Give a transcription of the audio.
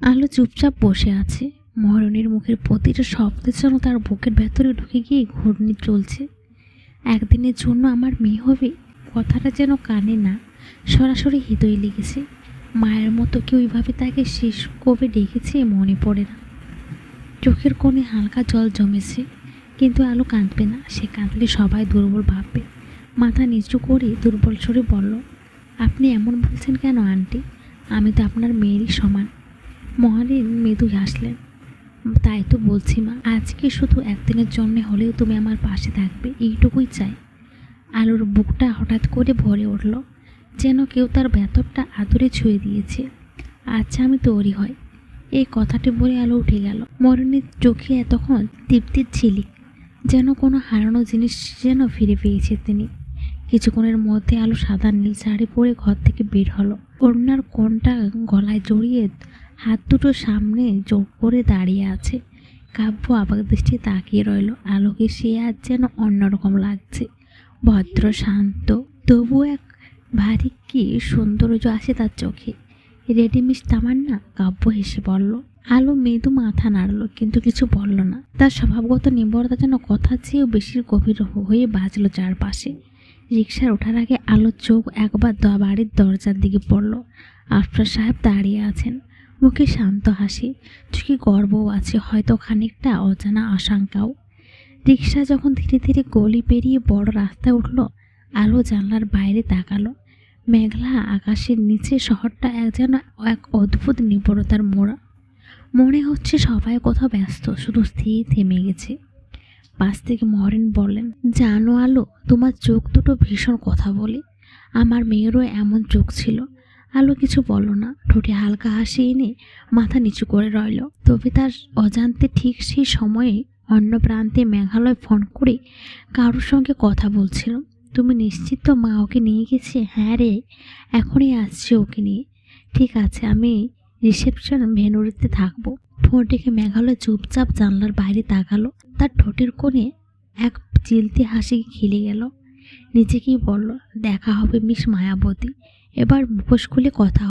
আলো চুপচাপ বসে আছে। মরণের মুখের প্রতিটা শব্দের যেন তার বুকের ভেতরে ঢুকে গিয়ে ঘূর্ণি চলছে। একদিনের জন্য আমার মেয়ে হবে, কথাটা যেন কানে না, সরাসরি হৃদয়ে লেগেছে। মায়ের মতো কেউ ওইভাবে তাকে শেষ কবে ডেকেছে মনে পড়ে না। চোখের কোণে হালকা জল জমেছে, কিন্তু আলো কাঁদবে না। সে কাঁদলে সবাই দুর্বল ভাববে। মাথা নিচু করে দুর্বল স্বরে বলল, আপনি এমন বলছেন কেন, আন্টি? আমি তো আপনার মেয়েরই সমান। মহারিন মৃদু হাসলেন। তাই তো বলছি মা, আজকে শুধু একদিনের জন্যে হলেও তুমি আমার পাশে থাকবে, এইটুকুই চাই। আলোর বুকটা হঠাৎ করে ভরে উঠল, যেন কেউ তার ভেতরটা আদরে ছুঁয়ে দিয়েছে। আচ্ছা আমি তৈরি হয়। এই কথাটি বলে আলো উঠে গেল। মরণের চোখে এতক্ষণ তৃপ্তির ঝিলিক যেন কোনো হারানো জিনিস যেন ফিরে পেয়েছে তিনি। কিছুক্ষণের মধ্যে আলো সাদা নীল শাড়ি পরে ঘর থেকে বের হলো। অন্যার কোনটা গলায় জড়িয়ে হাত দুটো সামনে জোর করে দাঁড়িয়ে আছে। কাব্য আবাক দৃষ্টি তাকিয়ে রইল। আলোকে সে আজ যেন অন্যরকম লাগছে। ভদ্র, শান্ত তবু এক ভারী কি সৌন্দর্য আসে তার চোখে। রেডিমিস তামান্না, কাব্য হেসে বলল, আলো মৃদু মাথা নাড়ল, কিন্তু কিছু বলল না। তার স্বভাবগত নির্ভরতা যেন কথা চেয়েও বেশি গভীর হয়ে বাজলো চারপাশে। রিক্সার ওঠার আগে আলোর চোখ একবার বাড়ির দরজার দিকে পড়ল। আফসার সাহেব দাঁড়িয়ে আছেন। মুখে শান্ত হাসি চোখে গর্বও আছে হয়তো খানিকটা অজানা আশঙ্কাও। রিক্সা যখন ধীরে ধীরে গলি পেরিয়ে বড় রাস্তায় উঠল, আলো জানলার বাইরে তাকালো। মেঘলা আকাশের নিচে শহরটা এক যেন এক অদ্ভুত নির্ভরতার মোড়া। মনে হচ্ছে সবাই কোথাও ব্যস্ত, শুধু স্থির থেমে গেছে। পাশ থেকে মরেন বললেন, জানো আলো, তোমার চোখ দুটো ভীষণ কথা বলে। আমার মেয়েরও এমন চোখ ছিল। আলো কিছু বলো না। ঠোঁটে হালকা হাসি এনে মাথা নিচু করে রইল। তবে তার অজান্তে ঠিক সেই সময়ে অন্য প্রান্তে মেঘালয় ফোন করে কারোর সঙ্গে কথা বলছিল। তুমি নিশ্চিত তো মা ওকে নিয়ে গেছে? হ্যাঁ রে, এখনই আসছে ওকে নিয়ে। ঠিক আছে, আমি রিসেপশন ভেনুরিতে থাকব। ফোন রেখে মেঘালয় চুপচাপ জানলার বাইরে তাকালো। তার ঠোঁটের কোণে এক চিলতে হাসি খেলে গেল। নিজেকেই বলল দেখা হবে মিস মায়াবতী। এবার মুখোশ খুলে কথা